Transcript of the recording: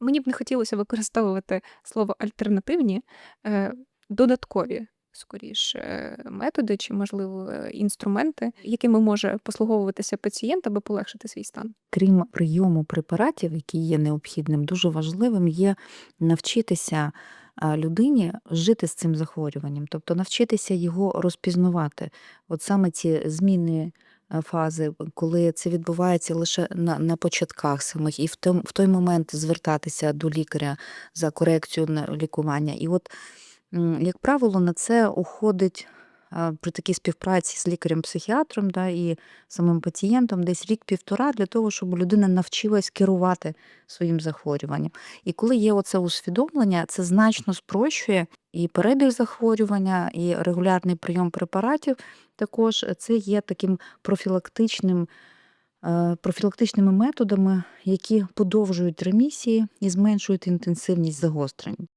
Мені б не хотілося використовувати слово альтернативні, е, додаткові скоріше методи чи, можливо, е, інструменти, якими може послуговуватися пацієнт, аби полегшити свій стан. Крім прийому препаратів, які є необхідним, дуже важливим є навчитися людині жити з цим захворюванням, тобто навчитися його розпізнавати. От саме ці зміни е, фази, коли це відбувається лише на, на початках самих, і в той, в той момент звертатися до лікаря за корекцію лікування. І от, як правило, на це уходить при такій співпраці з лікарем-психіатром да, і самим пацієнтом десь рік-півтора для того, щоб людина навчилась керувати своїм захворюванням. І коли є оце усвідомлення, це значно спрощує і перебіг захворювання, і регулярний прийом препаратів. Також це є таким профілактичним. е, Профілактичними методами, які подовжують ремісії і зменшують інтенсивність загострень.